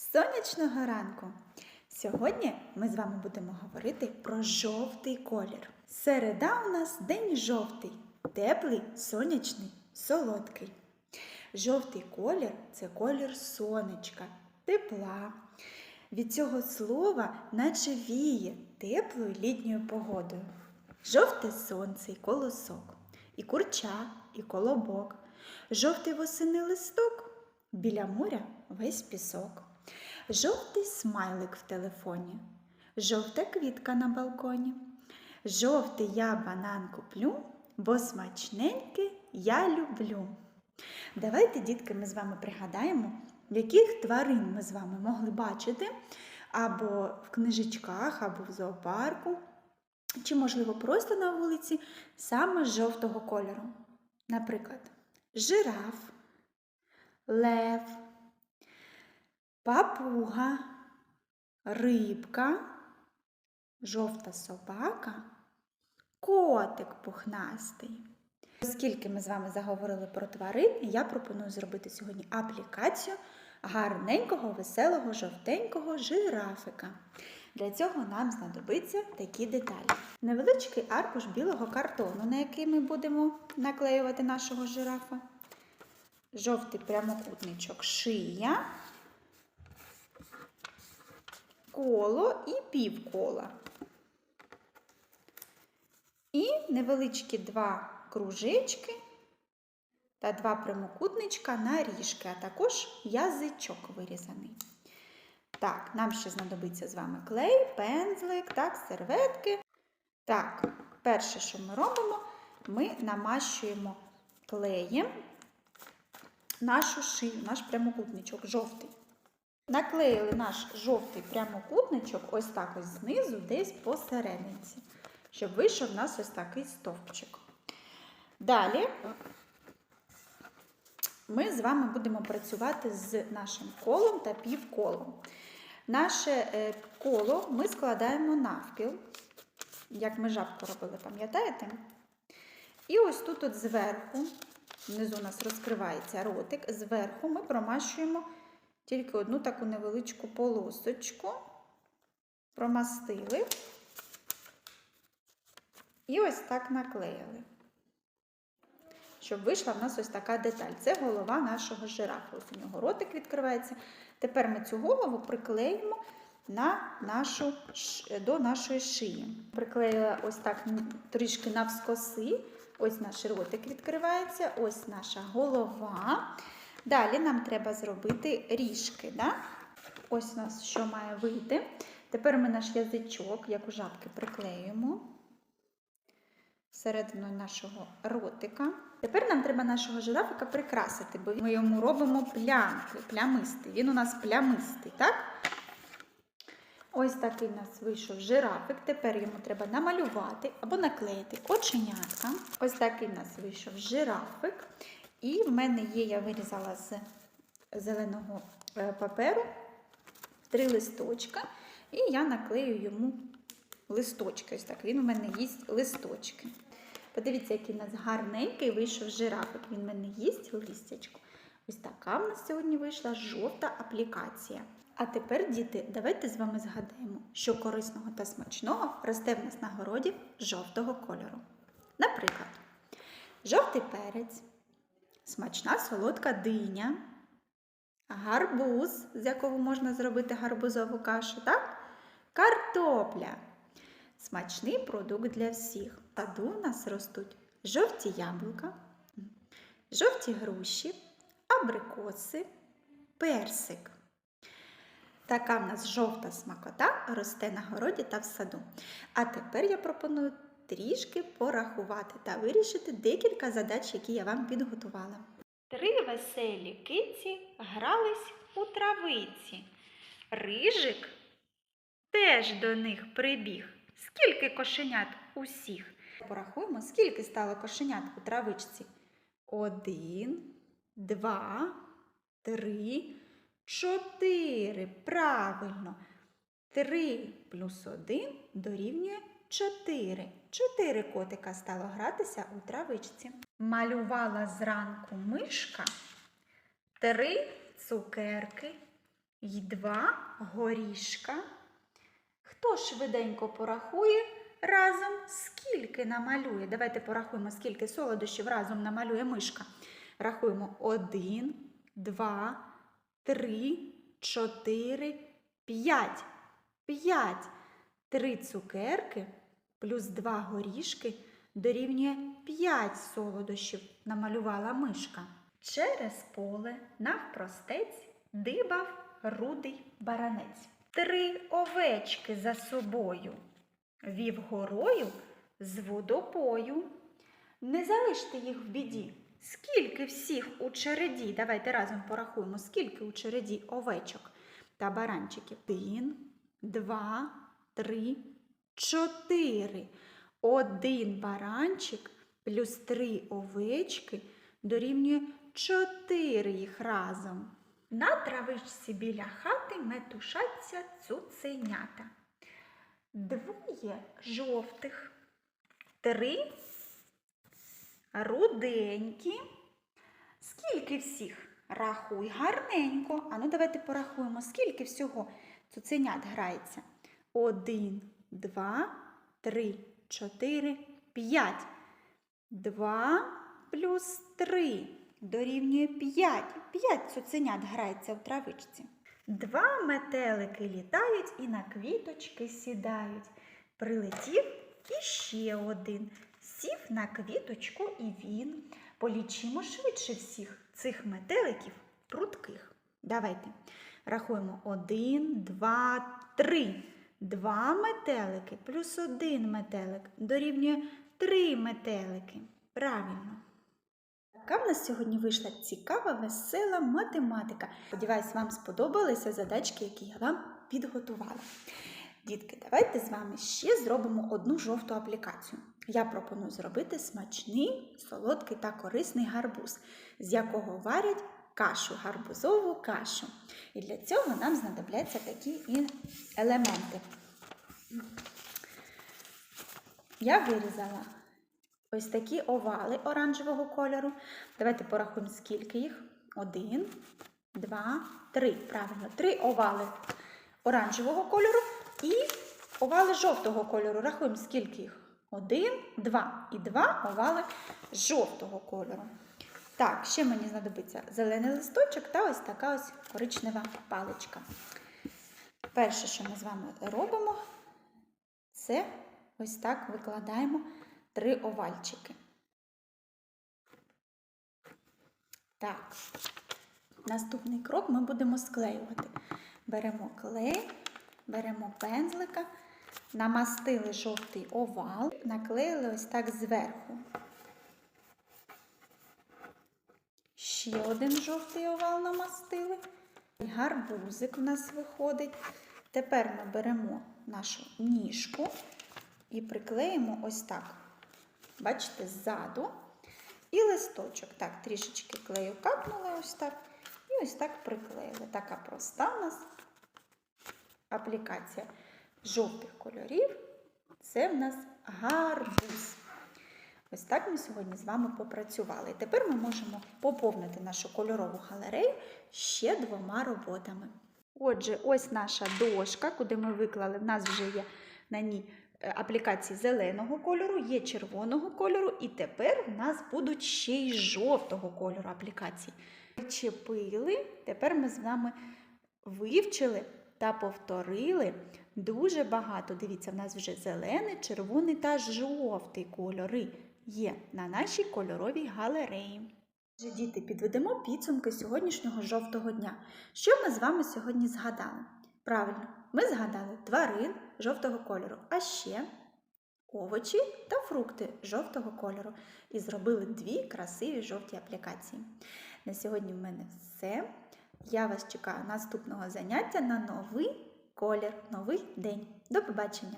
Сонячного ранку! Сьогодні ми з вами будемо говорити про жовтий колір. Середа у нас день жовтий, теплий, сонячний, солодкий. Жовтий колір це колір сонечка, тепла. Від цього слова наче віє теплою літньою погодою. Жовте сонце і колосок, і курча, і колобок, жовтий восени листок, біля моря весь пісок. Жовтий смайлик в телефоні, жовта квітка на балконі. Жовтий я банан куплю, бо смачненьке я люблю. Давайте, дітки, ми з вами пригадаємо, яких тварин ми з вами могли бачити або в книжечках, або в зоопарку, чи, можливо, просто на вулиці саме жовтого кольору. Наприклад, жираф, лев, папуга, рибка, жовта собака, котик пухнастий. Оскільки ми з вами заговорили про тварин, я пропоную зробити сьогодні аплікацію гарненького, веселого, жовтенького жирафика. Для цього нам знадобиться такі деталі. Невеличкий аркуш білого картону, на який ми будемо наклеювати нашого жирафа. Жовтий прямокутничок шия, коло і півкола. І невеличкі два кружечки та два прямокутничка на ріжки, а також язичок вирізаний. Так, нам ще знадобиться з вами клей, пензлик, так, серветки. Так, перше, що ми робимо, ми намащуємо клеєм нашу шию, наш прямокутничок жовтий. Наклеїли наш жовтий прямокутничок ось так ось знизу, десь посерединці, щоб вийшов у нас ось такий стовпчик. Далі ми з вами будемо працювати з нашим колом та півколом. Наше е, коло ми складаємо навпіл, як ми жабку робили, пам'ятаєте? І ось тут от зверху, внизу у нас розкривається ротик, зверху ми промащуємо тільки одну таку невеличку полосочку, промастили і ось так наклеїли. Щоб вийшла в нас ось така деталь. Це голова нашого жирафа. Ось у нього ротик відкривається. Тепер ми цю голову приклеїмо на нашу, до нашої шиї. Приклеїла ось так трішки навскоси. Ось наш ротик відкривається, ось наша голова. Далі нам треба зробити ріжки. Да? Ось у нас що має вийти. Тепер ми наш язичок, як у жабки, приклеюємо всередину нашого ротика. Тепер нам треба нашого жирафика прикрасити, бо ми йому робимо плямки, плямистий. Він у нас плямистий, так? Ось такий у нас вийшов жирафик. Тепер йому треба намалювати або наклеїти оченятка. Ось такий у нас вийшов жирафик. І в мене є, я вирізала з зеленого паперу три листочка, і я наклею йому листочки. Ось так, він у мене їсть листочки. Подивіться, який у нас гарненький вийшов жирафик. Він в мене їсть листячку. Ось така в нас сьогодні вийшла жовта аплікація. А тепер, діти, давайте з вами згадаємо, що корисного та смачного росте в нас на городі жовтого кольору. Наприклад, жовтий перець, смачна солодка диня, гарбуз, з якого можна зробити гарбузову кашу, так? картопля. Смачний продукт для всіх. В саду у нас ростуть жовті яблука, жовті груші, абрикоси, персик. Така в нас жовта смакота росте на городі та в саду. А тепер я пропоную трішки порахувати та вирішити декілька задач, які я вам підготувала. Три веселі киці грались у травиці. Рижик теж до них прибіг. Скільки кошенят усіх? Порахуємо, скільки стало кошенят у травичці. Один, два, три, чотири. Правильно. Три плюс один дорівнює чотири. Чотири котика стало гратися у травичці. Малювала зранку мишка три цукерки й два горішка. Хто швиденько порахує разом, скільки намалює? Давайте порахуємо, скільки солодощів разом намалює мишка. Рахуємо один, два, три, чотири, п'ять. П'ять. Три цукерки плюс два горішки дорівнює п'ять солодощів, намалювала мишка. Через поле навпростець дибав рудий баранець. Три овечки за собою вів горою з водопою. Не залиште їх в біді. Скільки всіх у череді? Давайте разом порахуємо, скільки у череді овечок та баранчиків. Один, два, три, чотири. Один баранчик плюс три овечки дорівнює чотири їх разом. На травичці біля хати метушаться цуценята. Двоє жовтих, три руденькі. Скільки всіх? Рахуй гарненько. А ну давайте порахуємо, скільки всього цуценят грається. Один, два, три, чотири, п'ять. Два плюс три дорівнює п'ять. П'ять цуценят грається в травичці. Два метелики літають і на квіточки сідають. Прилетів іще один. Сів на квіточку і він. Полічимо швидше всіх цих метеликів прутких. Давайте рахуємо один, два, три. Два метелики плюс один метелик дорівнює три метелики. Правильно. Така в нас сьогодні вийшла цікава, весела математика. Сподіваюсь, вам сподобалися задачки, які я вам підготувала. Дітки, давайте з вами ще зробимо одну жовту аплікацію. Я пропоную зробити смачний, солодкий та корисний гарбуз, з якого варять кашу, гарбузову кашу. І для цього нам знадобляться такі елементи. Я вирізала ось такі овали оранжевого кольору. Давайте порахуємо, скільки їх. Один, два, три. Правильно, три овали оранжевого кольору і овали жовтого кольору. Рахуємо, скільки їх. Один, два і два овали жовтого кольору. Так, ще мені знадобиться зелений листочок та ось така ось коричнева паличка. Перше, що ми з вами робимо, це ось так викладаємо три овальчики. Так, наступний крок ми будемо склеювати. Беремо клей, беремо пензлика, намастили жовтий овал, наклеїли ось так зверху. Ще один жовтий овал намастили. Гарбузик у нас виходить. Тепер ми беремо нашу ніжку і приклеїмо ось так. Бачите, ззаду. І листочок. Так, трішечки клею капнули ось так. І ось так приклеїли. Така проста у нас аплікація жовтих кольорів. Це в нас гарбуз. Ось так ми сьогодні з вами попрацювали. І тепер ми можемо поповнити нашу кольорову галерею ще двома роботами. Отже, ось наша дошка, куди ми виклали, в нас вже є на ній е, аплікації зеленого кольору, є червоного кольору, і тепер в нас будуть ще й жовтого кольору аплікації. Причепили, тепер ми з вами вивчили та повторили дуже багато. Дивіться, в нас вже зелений, червоний та жовтий кольори є на нашій кольоровій галереї. Діти, підведемо підсумки сьогоднішнього жовтого дня. Що ми з вами сьогодні згадали? Правильно, ми згадали тварин жовтого кольору, а ще овочі та фрукти жовтого кольору. І зробили дві красиві жовті аплікації. На сьогодні в мене все. Я вас чекаю наступного заняття на новий колір, новий день. До побачення!